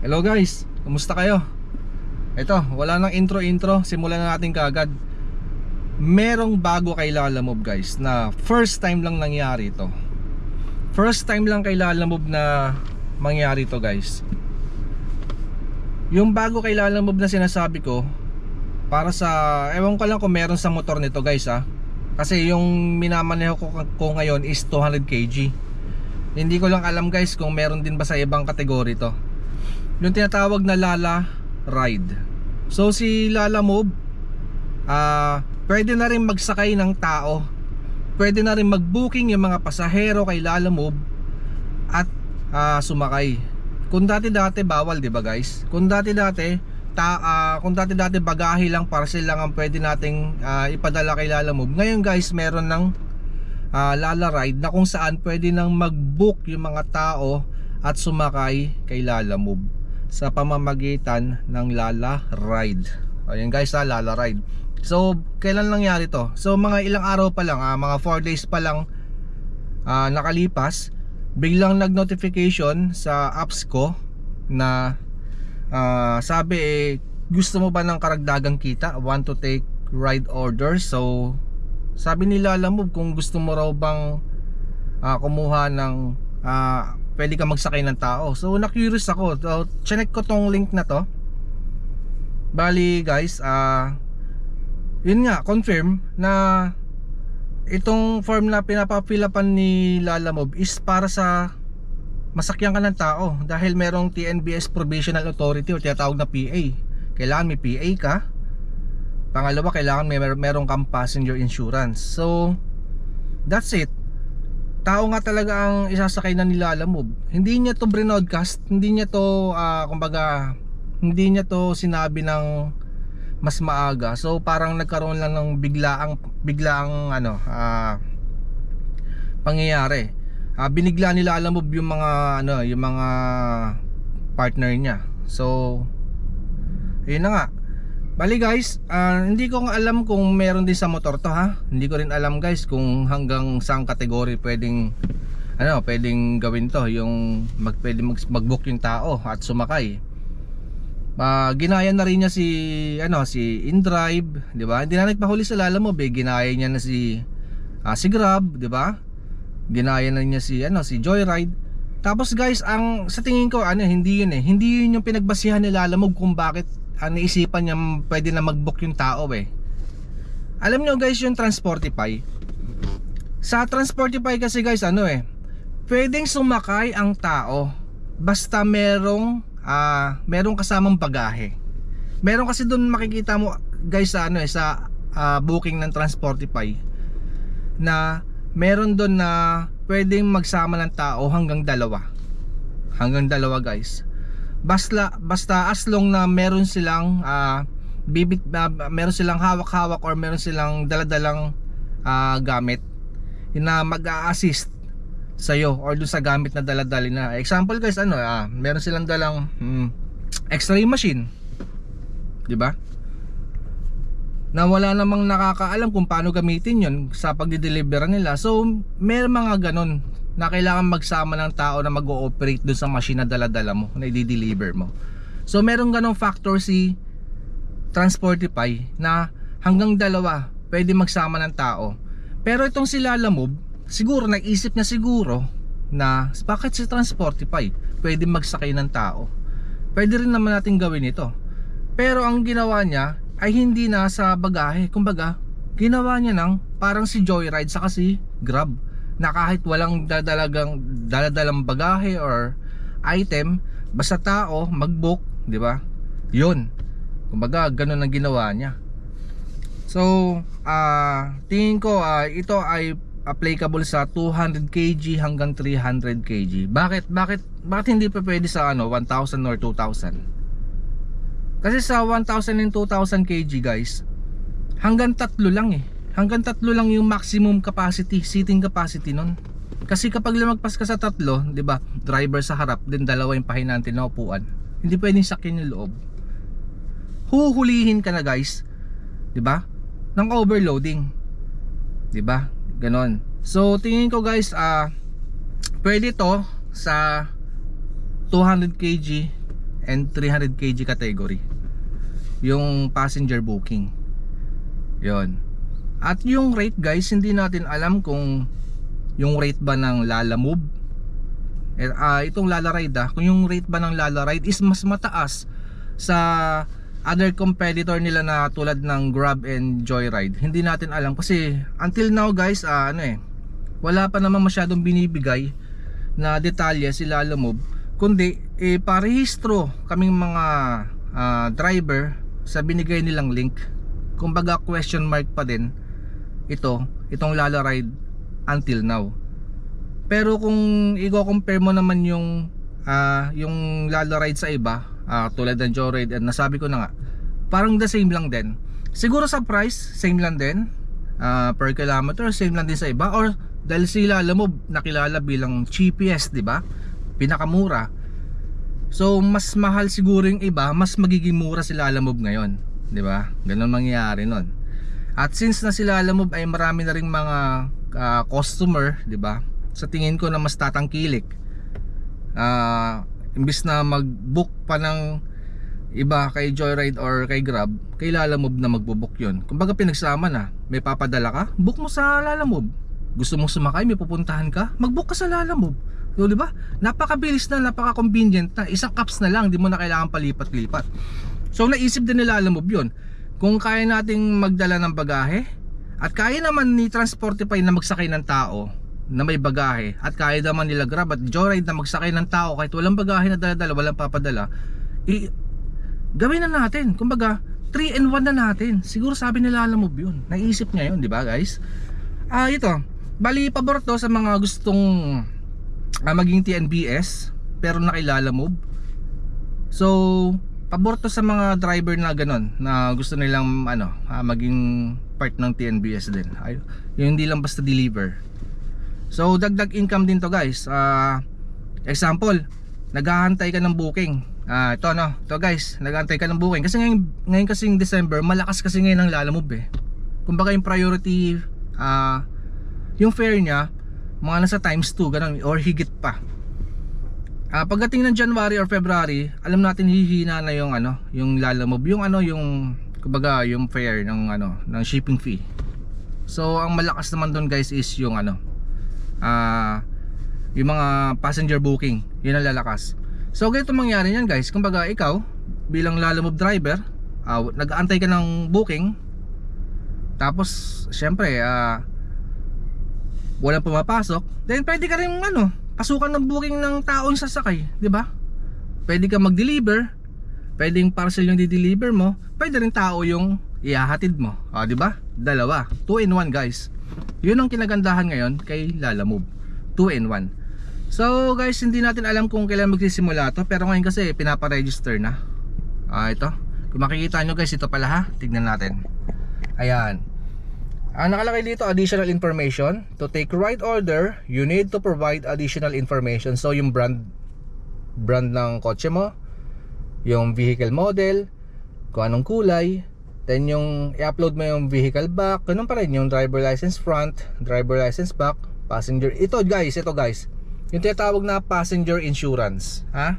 Hello guys, kumusta kayo? Ito, wala nang intro-intro, simulan na natin kaagad. Merong bago kay Lalamove guys na first time lang nangyari ito. First time lang kay Lalamove na mangyari to guys. Yung bago kay Lalamove na sinasabi ko Para sa, ewan ko lang kung meron sa motor nito guys ha Kasi yung minamaneho ko, ko ngayon is 200 kg. Hindi ko lang alam guys kung meron din ba sa ibang kategory to yung tinatawag na Lala Ride. So si Lala Move ah pwede na rin magsakay ng tao. Pwede na rin mag-booking yung mga pasahero kay Lala Move at ah, sumakay. Kung dati-dati bawal, 'di ba guys? Kung dati-dati ta ah, kung dati-dati bagahe lang parcel lang ang pwede nating ah, ipadala kay Lala Move. Ngayon guys, meron ng ah, Lala Ride na kung saan pwede nang mag-book yung mga tao at sumakay kay Lala Move sa pamamagitan ng Lala Ride. Ayun guys ha, Lala Ride. So, kailan nangyari to? So, mga ilang araw pa lang, ah, mga 4 days pa lang ah, nakalipas, biglang nag-notification sa apps ko na ah, sabi eh, gusto mo ba ng karagdagang kita? Want to take ride order? So, sabi ni Lala Move kung gusto mo raw bang ah, kumuha ng ah, pwede ka magsakay ng tao. So na-curious ako. So chinek ko tong link na to. Bali guys, ah yun nga, confirm na itong form na pinapapilapan ni Lalamove is para sa masakyan ka ng tao dahil merong TNBS Provisional Authority o tinatawag na PA. Kailangan may PA ka. Pangalawa, kailangan may mer- merong kang passenger insurance. So, that's it tao nga talaga ang isasakay na nila Lalamove. Hindi niya to broadcast, hindi niya to ah, kumbaga hindi niya to sinabi ng mas maaga. So parang nagkaroon lang ng biglaang biglaang ano ah pangyayari. Ah, binigla nila Lalamove yung mga ano, yung mga partner niya. So yun na nga. Bali guys, ah, hindi ko nga alam kung meron din sa motor to ha. Hindi ko rin alam guys kung hanggang saang kategory pwedeng ano, pwedeng gawin to, yung mag pwede mag, mag-book yung tao at sumakay. Ah, ginaya na rin niya si ano, si InDrive, 'di ba? Hindi na nagpahuli sa lala mo, be. ginaya niya na si ah, si Grab, 'di ba? Ginaya na niya si ano, si Joyride. Tapos guys, ang sa tingin ko ano, hindi yun eh. Hindi yun yung pinagbasihan ni Lalamove kung bakit ang naisipan niya pwede na mag-book yung tao eh. Alam nyo guys yung Transportify. Sa Transportify kasi guys ano eh, pwedeng sumakay ang tao basta merong ah merong kasamang bagahe. Meron kasi doon makikita mo guys sa ano eh sa ah, booking ng Transportify na meron doon na pwedeng magsama ng tao hanggang dalawa. Hanggang dalawa guys. Basta basta as long na meron silang ah, bibit ah, meron silang hawak-hawak or meron silang daladalang ah, gamit na mag-a-assist sa iyo or doon sa gamit na daladali na. Example guys ano ah, meron silang dalang hmm, x-ray machine. Di ba na wala namang nakakaalam kung paano gamitin yon sa pagdi-deliver nila. So may mga ganon na kailangan magsama ng tao na mag-ooperate dun sa machine na dala-dala mo na i-deliver mo. So meron ganong factor si Transportify na hanggang dalawa pwede magsama ng tao. Pero itong si Lalamove siguro naisip niya siguro na bakit si Transportify pwede magsakay ng tao? Pwede rin naman natin gawin ito. Pero ang ginawa niya ay hindi na sa bagahe. Kumbaga ginawa niya ng parang si Joyride saka si Grab na kahit walang dadalagang daladalang bagahe or item basta tao mag-book di ba? Yun. Kumbaga ganun ang ginawa niya. So ah tingin ko ah, ito ay applicable sa 200 kg hanggang 300 kg bakit bakit bakit hindi pa pwede sa ano 1000 or 2000 kasi sa 1000 and 2000 kg guys hanggang tatlo lang eh hanggang tatlo lang yung maximum capacity, seating capacity nun. Kasi kapag lumagpas ka sa tatlo, 'di ba? Driver sa harap, din dalawa yung pahinante na upuan. Hindi pwedeng sakyan yung loob. Huhulihin ka na, guys. 'Di ba? Ng overloading. 'Di ba? Ganon. So, tingin ko guys, ah pwede to sa 200 kg and 300 kg category. Yung passenger booking. Yon. At yung rate guys, hindi natin alam kung yung rate ba ng Lala Move ah, itong Lala Ride ah, kung yung rate ba ng Lala Ride is mas mataas sa other competitor nila na tulad ng Grab and Joyride. Hindi natin alam kasi until now guys, ah, ano eh, wala pa naman masyadong binibigay na detalye si Lala Move kundi eh, parehistro kaming mga ah, driver sa binigay nilang link. Kumbaga question mark pa din ito, itong Lala Ride until now. Pero kung i-compare mo naman yung ah, yung Lala Ride sa iba, ah, tulad ng Joyride and nasabi ko na nga, parang the same lang din. Siguro sa price, same lang din. Ah, per kilometer, same lang din sa iba or dahil si Lala Move nakilala bilang cheapest, 'di ba? Pinakamura. So mas mahal siguro yung iba, mas magiging mura si Lala Move ngayon, 'di ba? Ganun mangyayari nun. At since na si Lala Move ay marami na ring mga ah, customer, 'di ba? Sa tingin ko na mas tatangkilik. Ah, imbis na mag-book pa ng iba kay Joyride or kay Grab, kay Lala Move na magbo-book 'yon. Kumbaga pinagsama na, may papadala ka, book mo sa Lala Move. Gusto mong sumakay, may pupuntahan ka, mag-book ka sa Lala So, di ba? Napakabilis na, napaka-convenient na. Isang apps na lang, di mo na kailangan palipat-lipat. So, naisip din nila Lala Move 'yon. Kung kaya nating magdala ng bagahe at kaya naman ni Transportify na magsakay ng tao na may bagahe at kaya naman nila Grab at Joyride na magsakay ng tao kahit walang bagahe na dala-dala, walang papadala, i gawin na natin. Kumbaga, 3 and 1 na natin. Siguro sabi nila alam mo yun. Naisip niya yun, di ba guys? Ah, ito. Bali, pabor to sa mga gustong ah, maging TNBS pero nakilala move. So, pabor to sa mga driver na ganon na gusto nilang ano, ah, maging part ng TNBS din. Ay, yung hindi lang basta deliver. So, dagdag income din to guys. Ah, example, naghahantay ka ng booking. Ah, ito no, to guys, naghahantay ka ng booking kasi ngayon ngayon kasing December, malakas kasi ngayon ang Lalamove eh. Kumbaga yung priority ah yung fare niya mga nasa times 2 ganun or higit pa. Ah, pagdating ng January or February, alam natin hihina na yung ano, yung Lalamove, yung ano, yung kumbaga yung fare ng ano, ng shipping fee. So, ang malakas naman doon guys is yung ano, ah yung mga passenger booking, yun ang lalakas. So, ganito mangyari niyan guys, kumbaga ikaw bilang Lalamove driver, ah, nag-aantay ka ng booking, tapos syempre, ah walang pumapasok, then pwede ka rin ano, pasukan ng booking ng taong sasakay, 'di ba? Pwede ka mag-deliver, pwedeng parcel yung di-deliver mo, pwede rin tao yung ihahatid mo. Ah, 'di ba? Dalawa, 2 in 1 guys. 'Yun ang kinagandahan ngayon kay Lala Move. 2 in 1. So guys, hindi natin alam kung kailan magsisimula to, pero ngayon kasi pinapa-register na. Ah, ito. Kung makikita nyo guys, ito pala ha. Tignan natin. Ayan. Ang nakalagay dito, additional information. To take ride order, you need to provide additional information. So, yung brand brand ng kotse mo, yung vehicle model, kung anong kulay, then yung i-upload mo yung vehicle back, ganun pa rin, yung driver license front, driver license back, passenger. Ito guys, ito guys. Yung tinatawag na passenger insurance. Ha?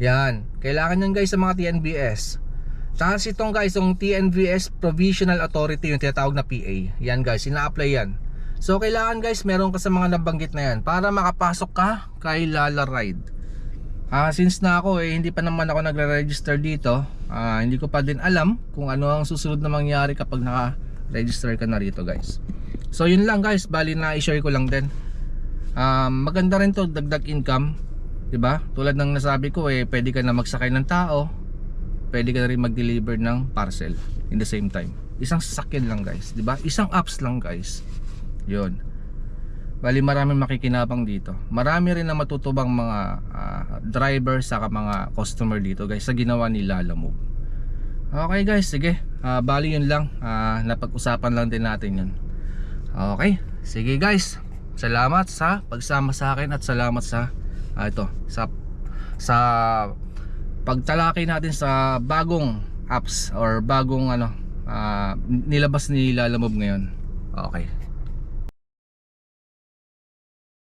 Yan. Kailangan yan guys sa mga TNBS. Tapos itong guys, yung TNVS Provisional Authority, yung tinatawag na PA. Yan guys, ina-apply yan. So kailangan guys, meron ka sa mga nabanggit na yan para makapasok ka kay Lala Ride. Ah, since na ako eh, hindi pa naman ako nagre-register dito, ah, hindi ko pa din alam kung ano ang susunod na mangyari kapag naka-register ka na rito guys. So yun lang guys, bali na i-share ko lang din. Um, maganda rin to dagdag income, 'di ba? Tulad ng nasabi ko eh, pwede ka na magsakay ng tao, pwede ka na rin mag-deliver ng parcel in the same time. Isang sasakyan lang guys, 'di ba? Isang apps lang guys. 'Yun. Bali maraming makikinabang dito. Marami rin na matutubang mga ah, driver saka mga customer dito guys sa ginawa ni Lala Move. Okay guys, sige. Ah, bali yun lang. Ah, napag-usapan lang din natin yun. Okay, sige guys. Salamat sa pagsama sa akin at salamat sa ah, ito sa sa pagtalakay natin sa bagong apps or bagong ano ah, nilabas ni Lala Move ngayon. Okay.